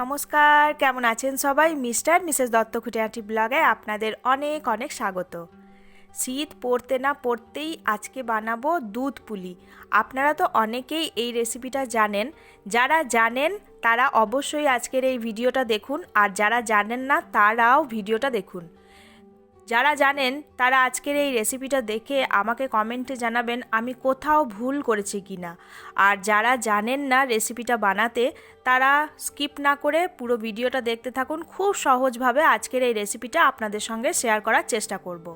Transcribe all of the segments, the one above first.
নমস্কার, কেমন আছেন সবাই? মিস্টার, মিসেস দত্ত খুঁটিয়াটি ব্লগে আপনাদের অনেক অনেক স্বাগত। শীত পড়তে না পড়তেই আজকে বানাবো দুধ পুলি। আপনারা তো অনেকেই এই রেসিপিটা জানেন। যারা জানেন, তারা অবশ্যই আজকের এই ভিডিওটা দেখুন। আর যারা জানেন না, তারাও ভিডিওটা দেখুন। যারা জানেন তারা আজকের এই রেসিপিটা দেখে আমাকে কমেন্টে জানাবেন আমি কোথাও ভুল করেছি কি না। আর যারা জানেন না রেসিপিটা বানাতে, তারা স্কিপ না করে পুরো ভিডিওটা দেখতে থাকুন। খুব সহজভাবে আজকের এই রেসিপিটা আপনাদের সঙ্গে শেয়ার করার চেষ্টা করব।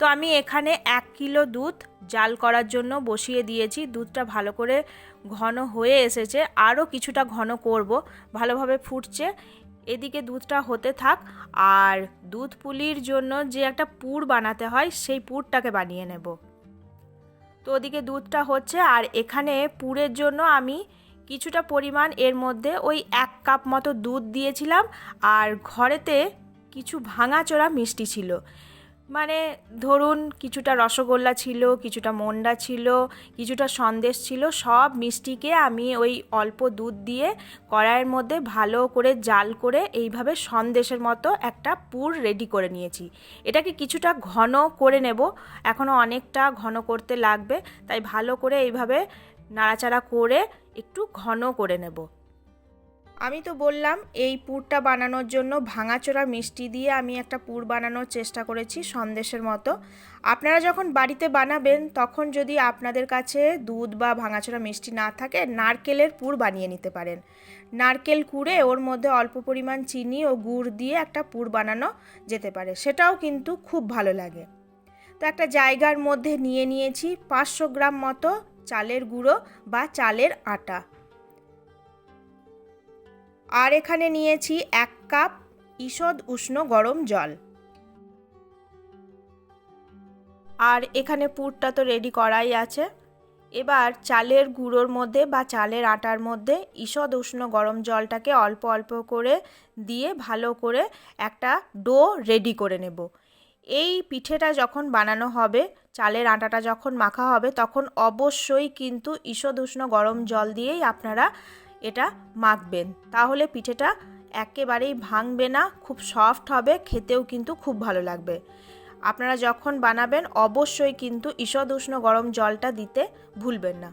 তো আমি এখানে এক কিলো দুধ জাল করার জন্য বসিয়ে দিয়েছি। দুধটা ভালো করে ঘন হয়ে এসেছে। আরও কিছুটা ঘন করব। ভালোভাবে ফুটছে। এদিকে দুধটা হতে থাক আর দুধ পুলির জন্য যে একটা পুর বানাতে হয়, সেই পুরটাকে বানিয়ে নেব। তো ওদিকে দুধটা হচ্ছে আর এখানে পুরের জন্য আমি কিছুটা পরিমাণ এর মধ্যে ওই এক কাপ মতো দুধ দিয়েছিলাম আর ঘরেতে কিছু ভাঙাচোরা মিষ্টি ছিল। মানে ধরুন কিছুটা রসগোল্লা ছিল, কিছুটা মন্ডা ছিল, কিছুটা সন্দেশ ছিল, সব মিষ্টিকে আমি ওই অল্প দুধ দিয়ে কড়াইয়ের মধ্যে ভালো করে জাল করে এইভাবে সন্দেশের মতো একটা পুর রেডি করে নিয়েছি। এটাকে কিছুটা ঘন করে নেব। এখনও অনেকটা ঘন করতে লাগবে, তাই ভালো করে এইভাবে নাড়াচাড়া করে একটু ঘন করে নেব। আমি তো বললাম, এই পুরটা বানানোর জন্য ভাঙাচোরা মিষ্টি দিয়ে আমি একটা পুর বানানোর চেষ্টা করেছি সন্দেশের মতো। আপনারা যখন বাড়িতে বানাবেন, তখন যদি আপনাদের কাছে দুধ বা ভাঙাচোরা মিষ্টি না থাকে, নারকেলের পুর বানিয়ে নিতে পারেন। নারকেল কুড়ে ওর মধ্যে অল্প পরিমাণ চিনি ও গুড় দিয়ে একটা পুর বানানো যেতে পারে। সেটাও কিন্তু খুব ভালো লাগে। তো একটা জায়গার মধ্যে নিয়ে নিয়েছি পাঁচশো গ্রাম মতো চালের গুঁড়ো বা চালের আটা। আর এখানে নিয়েছি এক কাপ ঈষদ উষ্ণ গরম জল। আর এখানে পুরটা তো রেডি করাই আছে। এবার চালের গুঁড়োর মধ্যে বা চালের আটার মধ্যে ঈষদ উষ্ণ গরম জলটাকে অল্প অল্প করে দিয়ে ভালো করে একটা ডো রেডি করে নেব। এই পিঠেটা যখন বানানো হবে, চালের আটাটা যখন মাখা হবে, তখন অবশ্যই কিন্তু ঈষদ উষ্ণ গরম জল দিয়েই আপনারা এটা মাখবেন। তাহলে পিঠেটা একেবারেই ভাঙবে না, খুব সফট হবে, খেতেও কিন্তু খুব ভালো লাগবে। আপনারা যখন বানাবেন, অবশ্যই কিন্তু ঈষদ উষ্ণ গরম জলটা দিতে ভুলবেন না।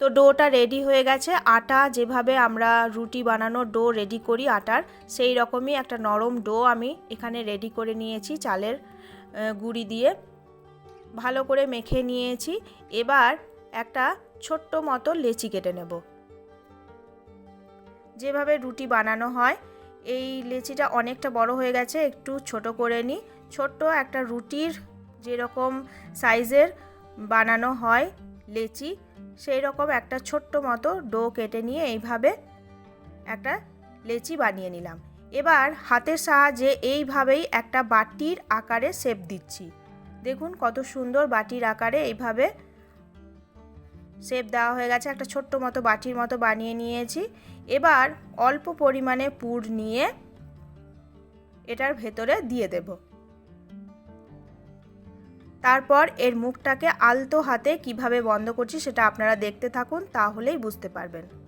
তো ডোটা রেডি হয়ে গেছে। আটা যেভাবে আমরা রুটি বানানোর ডো রেডি করি আটার, সেই রকমই একটা নরম ডো আমি এখানে রেডি করে নিয়েছি চালের গুঁড়ি দিয়ে। ভালো করে মেখে নিয়েছি। এবার একটা ছোট্ট মতো লেচি কেটে নেব। যেভাবে রুটি বানানো হয়, এই লেচিটা অনেকটা বড় হয়ে গেছে, একটু ছোট করে নিই। ছোট্ট একটা রুটির যেরকম সাইজের বানানো হয় লেচি সেই রকম একটা ছোট্ট মতো ডো কেটে নিয়ে এইভাবে একটা লেচি বানিয়ে নিলাম। এবার হাতের সাহায্যে এইভাবেই একটা বাটির আকারে শেপ দিচ্ছি। দেখুন কত সুন্দর বাটির আকারে এইভাবে শেপ দেওয়া হয়ে গেছে, একটা ছোট্ট মতো বাটির মতো বানিয়ে নিয়েছি। এবার অল্প পরিমাণে পুর নিয়ে এটার ভেতরে দিয়ে দেব। তারপর এর মুখটাকে আলতো হাতে কীভাবে বন্ধ করছি সেটা আপনারা দেখতে থাকুন, তাহলেই বুঝতে পারবেন।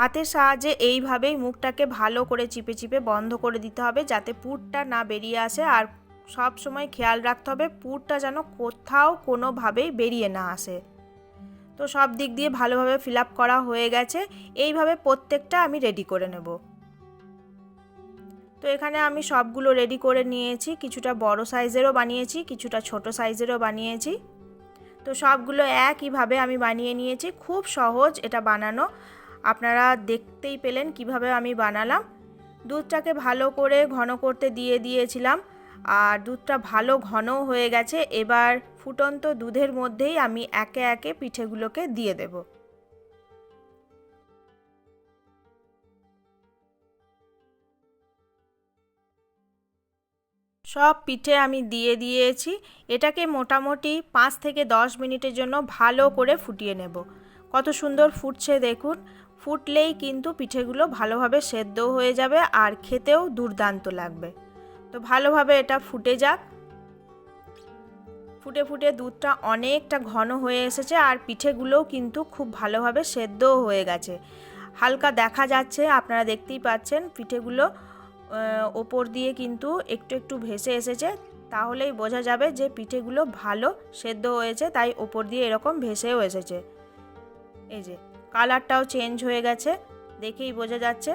হাতের সাহায্যে এইভাবেই মুখটাকে ভালো করে চিপে চিপে বন্ধ করে দিতে হবে যাতে পুরটা না বেরিয়ে আসে আর সব সময় খেয়াল রাখতে হবে পুরটা যেন কোথাও কোনোভাবেই বেরিয়ে না আসে। তো সব দিক দিয়ে ভালোভাবে ফিল করা হয়ে গেছে। এইভাবে প্রত্যেকটা আমি রেডি করে নেব। তো এখানে আমি সবগুলো রেডি করে নিয়েছি। কিছুটা বড় সাইজেরও বানিয়েছি, কিছুটা ছোট সাইজেরও বানিয়েছি। তো সবগুলো একইভাবে আমি বানিয়ে নিয়েছি। খুব সহজ এটা বানানো। আপনারা দেখতেই পেলেন কীভাবে আমি বানালাম। দুধটাকে ভালো করে ঘন করতে দিয়ে দিয়েছিলাম আর দুধটা ভালো ঘন হয়ে গেছে। এবার ফুটন্ত দুধের মধ্যেই আমি একে একে পিঠেগুলোকে দিয়ে দেব। সব পিঠে আমি দিয়ে দিয়েছি। এটাকে মোটামুটি পাঁচ থেকে দশ মিনিটের জন্য ভালো করে ফুটিয়ে নেব। কত সুন্দর ফুটছে দেখুন। ফুটলেই কিন্তু পিঠেগুলো ভালোভাবে সেদ্ধ হয়ে যাবে আর খেতেও দুর্দান্ত লাগবে। তো ভালোভাবে এটা ফুটে যাক। ফুটে ফুটে দুধটা অনেকটা ঘন হয়ে এসেছে আর পিঠেগুলোও কিন্তু খুব ভালোভাবে সেদ্ধও হয়ে গেছে। হালকা দেখা যাচ্ছে, আপনারা দেখতেই পাচ্ছেন পিঠেগুলো ওপর দিয়ে কিন্তু একটু একটু ভেসে এসেছে। তাহলেই বোঝা যাবে যে পিঠেগুলো ভালো সেদ্ধ হয়েছে, তাই ওপর দিয়ে এরকম ভেসেও এসেছে। এই যে কালারটাও চেঞ্জ হয়ে গেছে, দেখেই বোঝা যাচ্ছে।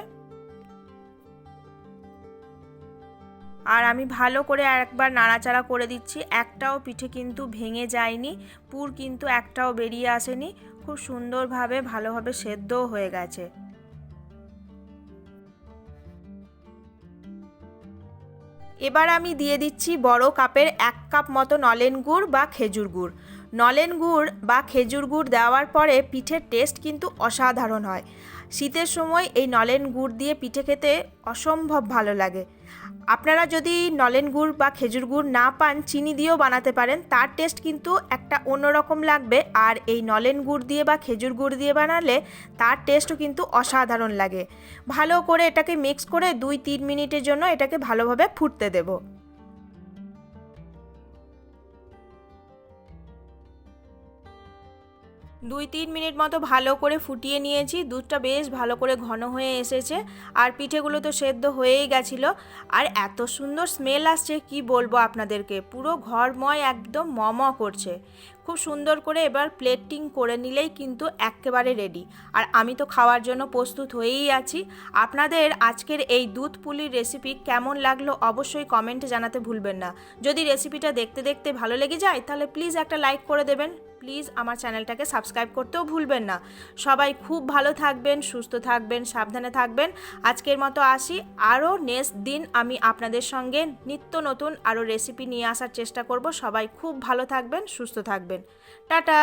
আর আমি ভালো করে একবার নাড়াচাড়া করে দিচ্ছি, একটাও পিঠে কিন্তু ভেঙে যায়নি, পুর কিন্তু একটাও বেরিয়ে আসেনি, খুব সুন্দরভাবে, ভালোভাবে সেদ্ধও হয়ে গেছে। এবার আমি দিয়ে দিচ্ছি বড় কাপের এক কাপ মতো নলেন গুড় বা খেজুর গুড়। নলেন গুড় বা খেজুর গুড় দেওয়ার পরে পিঠের টেস্ট কিন্তু অসাধারণ হয়। শীতের সময় এই নলেন গুড় দিয়ে পিঠে খেতে অসম্ভব ভালো লাগে। আপনারা যদি নলেন গুড় বা খেজুর গুড় না পান, চিনি দিয়েও বানাতে পারেন, তার টেস্ট কিন্তু একটা অন্যরকম লাগবে। আর এই নলেন গুড় দিয়ে বা খেজুর গুড় দিয়ে বানালে তার টেস্টও কিন্তু অসাধারণ লাগে। ভালো করে এটাকে মিক্স করে দুই তিন মিনিটের জন্য এটাকে ভালোভাবে ফুটতে দেবো। দুই তিন মিনিট মতো ভালো করে ফুটিয়ে নিয়েছি। দুধটা বেশ ভালো করে ঘন হয়ে এসেছে। আর পিঠেগুলো তো সেদ্ধ হয়েই গেছিল। আর এত সুন্দর স্মেল আসছে, কি বলব আপনাদেরকে? পুরো ঘরময় একদম মম করছে। খুব সুন্দর করে এবার প্লেটিং করে নিলেই কিন্তু একেবারে রেডি। আর আমি তো খাওয়ার জন্য প্রস্তুত হয়েই আছি। আপনাদের আজকের এই দুধ পুলির রেসিপি কেমন লাগল অবশ্যই কমেন্টে জানাতে ভুলবেন না। যদি রেসিপিটা দেখতে দেখতে ভালো লেগে যায়, তাহলে প্লিজ একটা লাইক করে দেবেন। প্লিজ আমার চ্যানেলটাকে সাবস্ক্রাইব করতেও ভুলবেন না। সবাই খুব ভালো থাকবেন, সুস্থ থাকবেন, সাবধানে থাকবেন। আজকের মতো আসি। আরও নেক্সট দিন আমি আপনাদের সঙ্গে নিত্য নতুন আরও রেসিপি নিয়ে আসার চেষ্টা করব। সবাই খুব ভালো থাকবেন, সুস্থ থাকবেন। টাটা!